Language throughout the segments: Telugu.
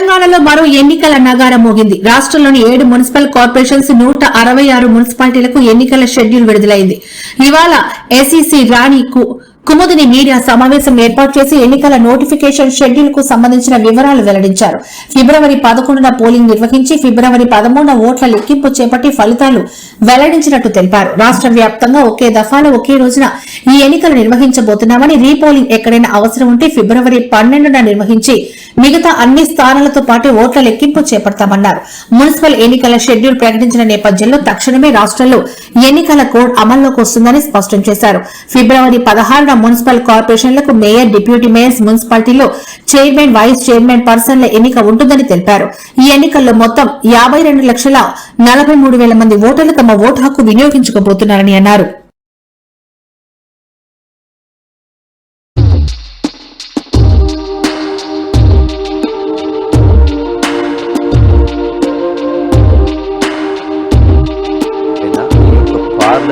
తెలంగాణలో మరో ఎన్నికల నగారం మోగింది. రాష్ట్రంలోని ఏడు మున్సిపల్ కార్పొరేషన్స్ నూట అరవై ఆరు మున్సిపాలిటీలకు ఎన్నికల షెడ్యూల్ విడుదలైంది. ఇవాళ ఎస్ఈసి రాణి కు- కుముదిని మీడియా సమావేశం ఏర్పాటు చేసి ఎన్నికల నోటిఫికేషన్ షెడ్యూల్కు సంబంధించిన వివరాలు వెల్లడించారు. ఫిబ్రవరి పదకొండున పోలింగ్ నిర్వహించి ఫిబ్రవరి పదమూడున ఓట్ల లెక్కింపు చేపట్టి ఫలితాలు వెల్లడించినట్టు తెలిపారు. రాష్ట్ర వ్యాప్తంగా ఒకే దఫాలో ఒకే రోజున ఈ ఎన్నికలు నిర్వహించబోతున్నామని రీపోలింగ్ ఎక్కడైనా అవసరం ఉంటే ఫిబ్రవరి పన్నెండున నిర్వహించి మిగతా అన్ని స్థానాలతో పాటు ఓట్ల లెక్కింపు చేపడతామన్నారు. మున్సిపల్ ఎన్నికల షెడ్యూల్ ప్రకటించిన నేపథ్యంలో తక్షణమే రాష్ట్రంలో ఎన్నికల కోడ్ అమల్లోకి వస్తుందని స్పష్టం చేశారు. ఫిబ్రవరి పదహారున మున్సిపల్ కార్పొరేషన్లకు మేయర్ డిప్యూటీ మేయర్స్ మున్సిపాలిటీలో చైర్మన్ వైస్ చైర్మన్ పర్సన్ల ఎన్నిక ఉంటుందని తెలిపారు. ఈ ఎన్నికల్లో మొత్తం యాభై రెండు లక్షల నలభై మూడు వేల మంది ఓటర్లు తమ ఓటు హక్కు వినియోగించుకోబోతున్నారని అన్నారు.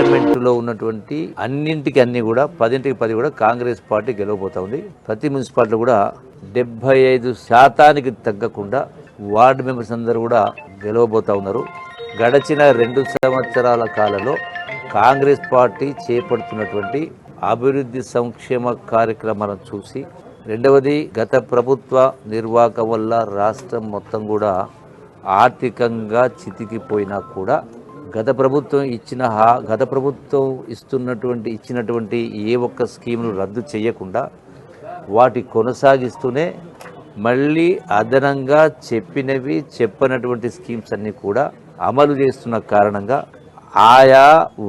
పార్లమెంటులో ఉన్నటువంటి అన్నింటికి అన్ని కూడా పదింటికి పది కూడా కాంగ్రెస్ పార్టీ గెలవబోతా ఉంది. ప్రతి మున్సిపాలిటీ కూడా డెబ్బై ఐదు శాతానికి తగ్గకుండా వార్డు మెంబర్స్ అందరూ కూడా గెలవబోతా ఉన్నారు. గడచిన రెండు సంవత్సరాల కాలంలో కాంగ్రెస్ పార్టీ చేపడుతున్నటువంటి అభివృద్ధి సంక్షేమ కార్యక్రమాలను చూసి రెండవది గత ప్రభుత్వ నిర్వాహకం వల్ల రాష్ట్రం మొత్తం కూడా ఆర్థికంగా చితికిపోయినా కూడా గత ప్రభుత్వం ఇచ్చిన హా- గత ప్రభుత్వం ఇస్తున్నటువంటి ఇచ్చినటువంటి ఏ ఒక్క స్కీమ్ను రద్దు చేయకుండా వాటి కొనసాగిస్తూనే మళ్ళీ అదనంగా చెప్పినవి చెప్పనటువంటి స్కీమ్స్ అన్నీ కూడా అమలు చేస్తున్న కారణంగా ఆయా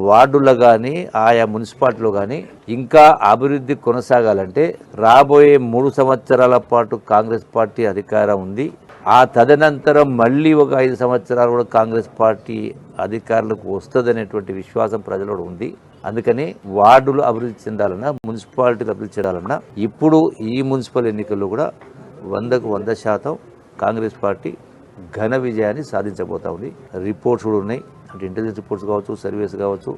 వార్డులో కానీ ఆయా మున్సిపాలిటీలో కానీ ఇంకా అభివృద్ధి కొనసాగాలంటే రాబోయే మూడు సంవత్సరాల పాటు కాంగ్రెస్ పార్టీ అధికారం ఉంది. ఆ తదనంతరం మళ్ళీ ఒక ఐదు సంవత్సరాలు కూడా కాంగ్రెస్ పార్టీ అధికారులకు వస్తుందనేటువంటి విశ్వాసం ప్రజలలో ఉంది. అందుకని వార్డులు అభివృద్ధి చెందాలన్నా మున్సిపాలిటీలు అభివృద్ధి చెందాలన్నా ఇప్పుడు ఈ మున్సిపల్ ఎన్నికల్లో కూడా వందకు వంద శాతం కాంగ్రెస్ పార్టీ ఘన విజయాన్ని సాధించబోతా ఉంది. రిపోర్ట్స్ కూడా ఉన్నాయి. అంటే ఇంటెలిజెన్స్ రిపోర్ట్స్ కావచ్చు సర్వీస్ కావచ్చు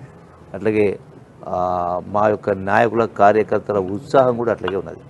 అట్లాగే మా యొక్క నాయకుల కార్యకర్తల ఉత్సాహం కూడా అట్లాగే ఉన్నది.